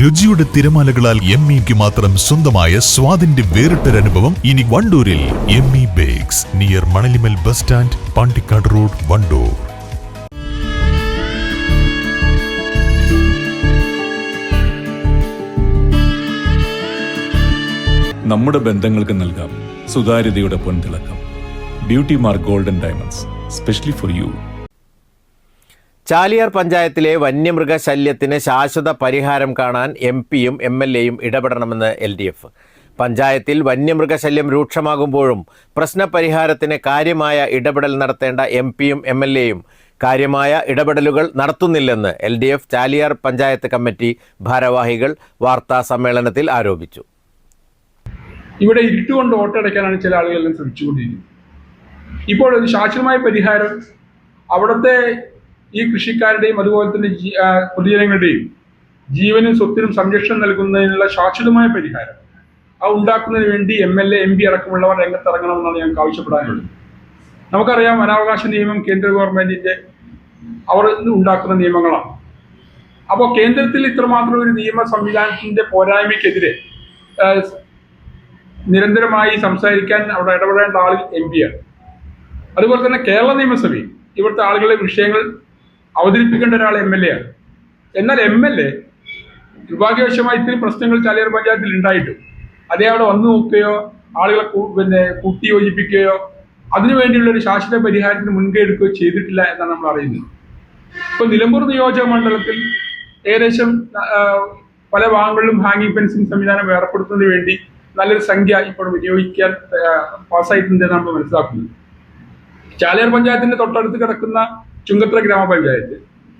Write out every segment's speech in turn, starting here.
രുചിയുടെ തിരമാലകളാൽ എം ഇക്ക് മാത്രം സ്വന്തമായ സ്വാദിന്റെ വേറിട്ടൊരനുഭവം ഇനി വണ്ടൂരിൽ M E bakes near Manalimal bus stand Pandikkad road Wandoor. നമ്മുടെ ബന്ധങ്ങൾക്ക് നൽകാം സുതാര്യതയുടെ പൊൻതിളക്കം. Beauty mark golden diamonds specially for you Chaliyar പഞ്ചായത്തിലെ വന്യമൃഗ ശല്യത്തിന് ശാശ്വത പരിഹാരം കാണാൻ എം പിയും എം എൽ എയും ഇടപെടണമെന്ന് എൽ ഡി എഫ്. പഞ്ചായത്തിൽ വന്യമൃഗശല്യം രൂക്ഷമാകുമ്പോഴും പ്രശ്നപരിഹാരത്തിന് കാര്യമായ ഇടപെടൽ നടത്തേണ്ട എം പിയും എം എൽ എയും കാര്യമായ ഇടപെടലുകൾ നടത്തുന്നില്ലെന്ന് L D F Chaliyar panchayat committee ഭാരവാഹികൾ വാർത്താ സമ്മേളനത്തിൽ ആരോപിച്ചു. ഇവിടെ ഇരുട്ടുകൊണ്ട് ഓട്ടടയ്ക്കാനാണ് ചില ആളുകളെല്ലാം ശ്രമിച്ചുകൊണ്ടിരിക്കുന്നത്. ഇപ്പോൾ ഒരു ശാശ്വതമായ പരിഹാരം അവിടുത്തെ ഈ കൃഷിക്കാരുടെയും അതുപോലെ തന്നെ പൊതുജനങ്ങളുടെയും ജീവനും സ്വത്തിനും സംരക്ഷണം നൽകുന്നതിനുള്ള ശാശ്വതമായ പരിഹാരം. ആ ഉണ്ടാക്കുന്നതിന് വേണ്ടി M L A M P അടക്കമുള്ളവർ രംഗത്തിറങ്ങണമെന്നാണ് ഞങ്ങൾക്ക് ആവശ്യപ്പെടാനുള്ളത്. നമുക്കറിയാം വനാവകാശ നിയമം കേന്ദ്ര ഗവൺമെന്റിന്റെ അവർ ഉണ്ടാക്കുന്ന നിയമങ്ങളാണ്. അപ്പോൾ കേന്ദ്രത്തിൽ ഇത്രമാത്രം ഒരു നിയമ സംവിധാനത്തിന്റെ പോരായ്മയ്ക്കെതിരെ നിരന്തരമായി സംസാരിക്കാൻ അവിടെ ഇടപെടേണ്ട ആൾ എം പിയാണ് അതുപോലെ തന്നെ കേരള നിയമസഭയിൽ ഇവിടുത്തെ ആളുകളുടെ വിഷയങ്ങൾ അവതരിപ്പിക്കേണ്ട ഒരാൾ എം എൽ എ ആണ്. എന്നാൽ എം എൽ എ നിർഭാഗ്യവശമായി ഇത്രയും പ്രശ്നങ്ങൾ ചാലിയർ പഞ്ചായത്തിൽ ഉണ്ടായിട്ടും. അതേ അവിടെ വന്നു നോക്കുകയോ ആളുകളെ പിന്നെ കൂട്ടി യോജിപ്പിക്കുകയോ അതിനുവേണ്ടിയുള്ള ഒരു ശാശ്വത പരിഹാരത്തിന് മുൻകൈ എടുക്കുകയോ ചെയ്തിട്ടില്ല എന്നാണ് നമ്മൾ അറിയുന്നത്. ഇപ്പൊ നിലമ്പൂർ നിയോജക മണ്ഡലത്തിൽ ഏകദേശം പല ഭാഗങ്ങളിലും ഹാങ്ങിങ് ഫെൻസിംഗ് സംവിധാനം ഏർപ്പെടുത്തുന്നതിന് വേണ്ടി നല്ലൊരു സംഖ്യ ഇപ്പോൾ വിനിയോഗിക്കാൻ പാസ്സായിട്ടുണ്ട് നമ്മൾ മനസ്സിലാക്കുന്നത്. ചാലിയർ പഞ്ചായത്തിന്റെ തൊട്ടടുത്ത് കിടക്കുന്ന ചുങ്കത്ര ഗ്രാമപഞ്ചായത്ത്.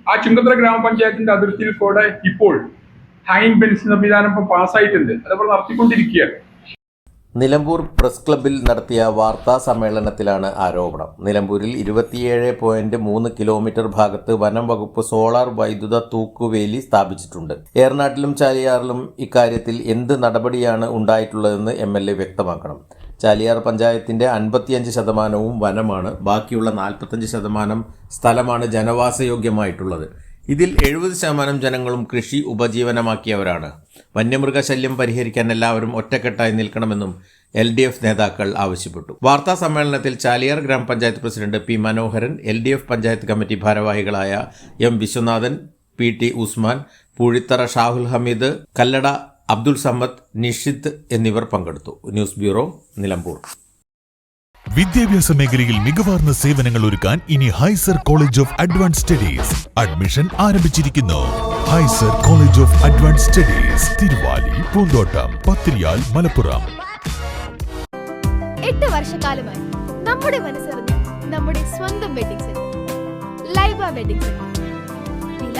ആ ചുങ്കത്ര ഗ്രാമപഞ്ചായത്തിന്റെ അതിർത്തിയിൽ കൂടെ ഇപ്പോൾ ഹാങ്ങിങ് ബെൻസ് സംവിധാനം ഇപ്പോൾ പാസ്സായിട്ടുണ്ട്. അതേപോലെ നടത്തിക്കൊണ്ടിരിക്കുകയാണ്. നിലമ്പൂർ പ്രസ് ക്ലബ്ബിൽ നടത്തിയ വാർത്താ സമ്മേളനത്തിലാണ് ആരോപണം. നിലമ്പൂരിൽ ഇരുപത്തിയേഴ് പോയിന്റ് മൂന്ന് കിലോമീറ്റർ ഭാഗത്ത് വനം വകുപ്പ് സോളാർ വൈദ്യുത തൂക്കുവേലി സ്ഥാപിച്ചിട്ടുണ്ട്. ഏറനാട്ടിലും ചാലിയാറിലും ഇക്കാര്യത്തിൽ എന്ത് നടപടിയാണ് ഉണ്ടായിട്ടുള്ളതെന്ന് എ വ്യക്തമാക്കണം. ചാലിയാർ പഞ്ചായത്തിന്റെ അൻപത്തിയഞ്ച് ശതമാനവും വനമാണ്. ബാക്കിയുള്ള നാൽപ്പത്തഞ്ച് ശതമാനം സ്ഥലമാണ് ജനവാസയോഗ്യമായിട്ടുള്ളത്. ഇതിൽ എഴുപത് ശതമാനം ജനങ്ങളും കൃഷി ഉപജീവനമാക്കിയവരാണ്. വന്യമൃഗശല്യം പരിഹരിക്കാൻ എല്ലാവരും ഒറ്റക്കെട്ടായി നിൽക്കണമെന്നും എൽ ഡി എഫ് നേതാക്കൾ ആവശ്യപ്പെട്ടു. വാർത്താ സമ്മേളനത്തിൽ ചാലിയാർ ഗ്രാമപഞ്ചായത്ത് president P Manoharan L D F panchayat committee ഭാരവാഹികളായ M Viswanathan P T Usman Poozhithara Shahul Hameed Kallada Abdul Sammad Nishith എന്നിവർ പങ്കെടുത്തു. News bureau Nilambur. വിദ്യാഭ്യാസ മേഖലയിൽ മികവാർന്ന സേവനങ്ങൾ ഒരുക്കാൻ ഇനി Hyzer college of advance studies admission ആരംഭിച്ചിരിക്കുന്നു. Hyzer college of advance studies Thiruvali Poonthottam Pathiriyal Malappuram. എട്ട് വർഷക്കാലമായി നമ്മുടെ മനസ്സറിഞ്ഞ് നമ്മുടെ സ്വന്തം wedding centre Laiba wedding centre വില